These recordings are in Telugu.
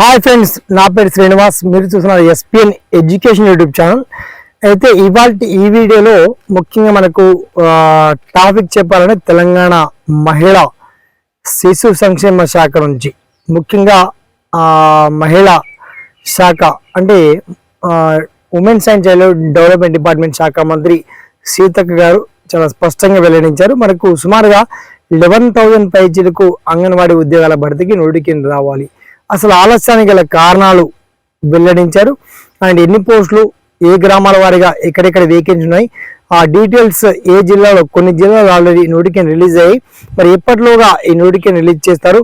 హాయ్ ఫ్రెండ్స్ నా పేరు శ్రీనివాస్. మీరు చూస్తున్నారు ఎస్పిఎన్ ఎడ్యుకేషన్ యూట్యూబ్ ఛానల్ అయితే ఇవాళ ఈ వీడియోలో ముఖ్యంగా మనకు టాపిక్ చెప్పాలంటే తెలంగాణ మహిళ శిశు సంక్షేమ శాఖ నుంచి ముఖ్యంగా మహిళ మహిళా శాఖ అంటే women's and child development department శాఖ మంత్రి సీతక్క గారు చాలా స్పష్టంగా వెల్లడించారు. మనకు సుమారుగా లెవెన్ థౌజండ్ పైచీలకు అంగన్వాడీ ఉద్యోగాల భర్తీకి నోటికి రావాలి. అసలు ఆలస్యానికి గల కారణాలు వెల్లడించారు. అండ్ ఎన్ని పోస్టులు ఏ గ్రామాల వారిగా ఎక్కడెక్కడ వేకెన్సీ ఉన్నాయి ఆ డీటెయిల్స్ ఏ జిల్లాలో కొన్ని జిల్లాలు ఆల్రెడీ నోటిఫికేషన్ రిలీజ్ అయ్యాయి. మరి ఎప్పటిలోగా ఈ నోటిఫికేషన్ రిలీజ్ చేస్తారు?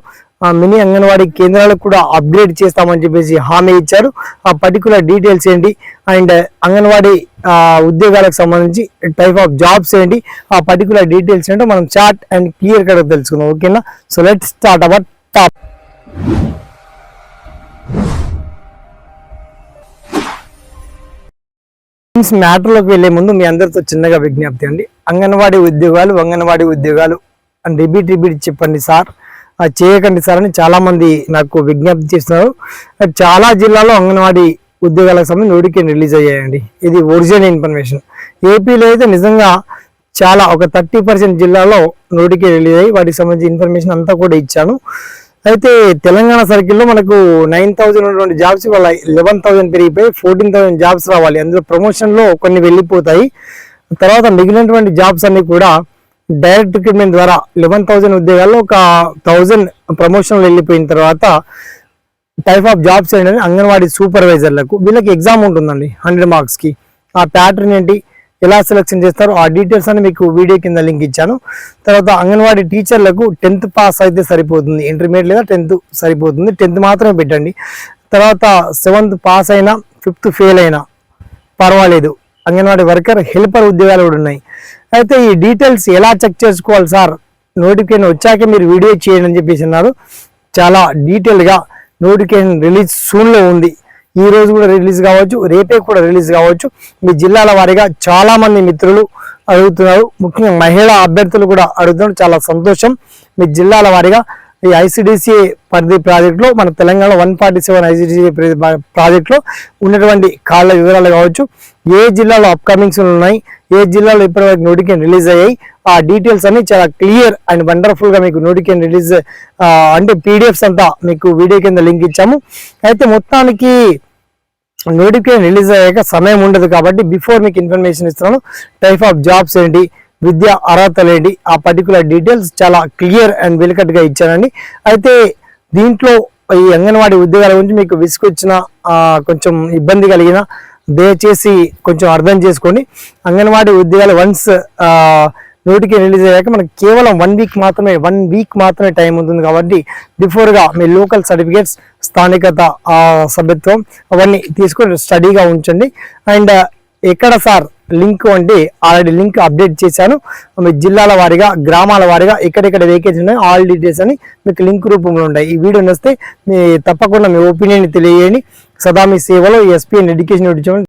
ఆ మినీ అంగన్వాడీ కేంద్రాలకు కూడా అప్గ్రేడ్ చేస్తామని చెప్పేసి హామీ ఇచ్చారు. ఆ పర్టికులర్ డీటెయిల్స్ ఏంటి? అండ్ అంగన్వాడీ ఉద్యోగాలకు సంబంధించి టైప్ ఆఫ్ జాబ్స్ ఏంటి? ఆ పర్టికులర్ డీటెయిల్స్ ఏంటో మనం చాట్ అండ్ క్లియర్ కట్ తెలుసుకుందాం. ఓకేనా? So let start our top friends మ్యాటర్లోకి వెళ్ళే ముందు మీ అందరితో చిన్నగా విజ్ఞప్తి అండి. అంగన్వాడీ ఉద్యోగాలు అంగన్వాడీ ఉద్యోగాలు అని రిపీట్ రిపీట్ చెప్పండి సార్. అది చేయకండి సార్ అని చాలామంది నాకు విజ్ఞప్తి చేస్తున్నారు. చాలా జిల్లాలో అంగన్వాడీ ఉద్యోగాలకు సంబంధించి నోటికేషన్ రిలీజ్ అయ్యాయండి. ఇది ఒరిజినల్ ఇన్ఫర్మేషన్ ఏపీలో అయితే నిజంగా చాలా ఒక థర్టీ పర్సెంట్ జిల్లాలో నోటికే రిలీజ్ అయ్యి వాటికి సంబంధించి ఇన్ఫర్మేషన్ అంతా కూడా ఇచ్చాను. అయితే తెలంగాణ సర్కిల్లో మనకు నైన్ థౌజండ్ ఉన్నటువంటి జాబ్స్ ఇవాళ లెవెన్ థౌసండ్ పెరిగిపోయి ఫోర్టీన్ థౌసండ్ జాబ్స్ రావాలి. అందులో ప్రమోషన్లో కొన్ని వెళ్ళిపోతాయి. తర్వాత మిగిలినటువంటి జాబ్స్ అన్ని కూడా డైరెక్ట్ రిక్రూట్మెంట్ ద్వారా లెవెన్ థౌసండ్ ఉద్యోగాల్లో ఒక థౌజండ్ ప్రమోషన్లు వెళ్ళిపోయిన తర్వాత టైప్ ఆఫ్ జాబ్స్ ఏంటంటే అంగన్వాడీ సూపర్వైజర్లకు వీళ్ళకి ఎగ్జామ్ ఉంటుందండి హండ్రెడ్ మార్క్స్కి ఆ ప్యాటర్న్ ఏంటి? ఎలా సెలెక్షన్ చేస్తారో ఆ డీటెయిల్స్ అని మీకు వీడియో కింద లింక్ ఇచ్చాను. తర్వాత అంగన్వాడీ టీచర్లకు టెన్త్ పాస్ అయితే సరిపోతుంది. ఇంటర్మీడియట్ లేదా టెన్త్ సరిపోతుంది. టెన్త్ మాత్రమే పెట్టండి. తర్వాత సెవెంత్ పాస్ అయినా ఫిఫ్త్ ఫెయిల్ అయినా పర్వాలేదు. అంగన్వాడీ వర్కర్ హెల్పర్ ఉద్యోగాలు కూడా ఉన్నాయి. అయితే ఈ డీటెయిల్స్ ఎలా చెక్ చేసుకోవాలి సార్? నోటిఫికేషన్ వచ్చాక మీరు వీడియో చేయండి అని చెప్పేసి అన్నారు. చాలా డీటెయిల్గా నోటిఫికేషన్ రిలీజ్ సూన్లో ఉంది. ఈ రోజు కూడా రిలీజ్ కావచ్చు రేపే కూడా రిలీజ్ కావచ్చు. మీ జిల్లాల వారీగా చాలా మంది మిత్రులు అడుగుతున్నారు. ముఖ్యంగా మహిళా అభ్యర్థులు కూడా అడుగుతున్నారు. చాలా సంతోషం. మీ జిల్లాల వారీగా ఈ ఐసిడిసిఏ పరిధి ప్రాజెక్టులో మన Telangana one forty seven ICDCA ప్రాజెక్టులో ఉన్నటువంటి కాళ్ళ వివరాలు కావచ్చు. ఏ జిల్లాలో అప్కమింగ్స్ ఉన్నాయి? ఏ జిల్లాలో ఇప్పటివరకు నోటిఫికేషన్ రిలీజ్ అయ్యాయి? ఆ డీటెయిల్స్ అన్ని చాలా క్లియర్ అండ్ వండర్ఫుల్గా మీకు నోటిఫికేషన్ రిలీజ్ అంటే పీడిఎఫ్స్ అంతా మీకు వీడియో కింద లింక్ ఇచ్చాము. అయితే మొత్తానికి నోటిఫికేషన్ రిలీజ్ అయ్యాక సమయం ఉండదు కాబట్టి బిఫోర్ మీకు ఇన్ఫర్మేషన్ ఇస్తున్నాను టైప్ ఆఫ్ జాబ్స్ ఏంటి విద్యా అర్హతలు ఏంటి ఆ పర్టికులర్ డీటెయిల్స్ చాలా క్లియర్ అండ్ వెలికట్గా ఇచ్చానండి. అయితే దీంట్లో ఈ అంగన్వాడీ ఉద్యోగాల గురించి మీకు విసుకొచ్చిన కొంచెం ఇబ్బంది కలిగిన దయచేసి కొంచెం అర్థం చేసుకోండి. అంగన్వాడీ ఉద్యోగాలు వన్స్ నోటికి రిలీజ్ అయ్యాక మనకి కేవలం వన్ వీక్ మాత్రమే వన్ వీక్ మాత్రమే టైం ఉంటుంది కాబట్టి బిఫోర్గా మీ లోకల్ సర్టిఫికేట్స్ స్థానికత సభ్యత్వం అవన్నీ తీసుకొని స్టడీగా ఉంచండి. అండ్ uh, ఎక్కడ సార్ లింక్ అంటే ఆల్రెడీ లింక్ అప్డేట్ చేశాను. మీ జిల్లాల వారీగా గ్రామాల వారీగా ఎక్కడెక్కడ వేకెన్సీ ఉన్నాయి ఆల్ డీటెయిల్స్ అని మీకు లింక్ రూపంలో ఉంటాయి. ఈ వీడియో నొస్తే మీ తప్పకుండా మీ ఒపీనియన్ తెలియజేయండి. సదా మీ సేవలో ఎస్పీఎన్ ఎడ్యుకేషన్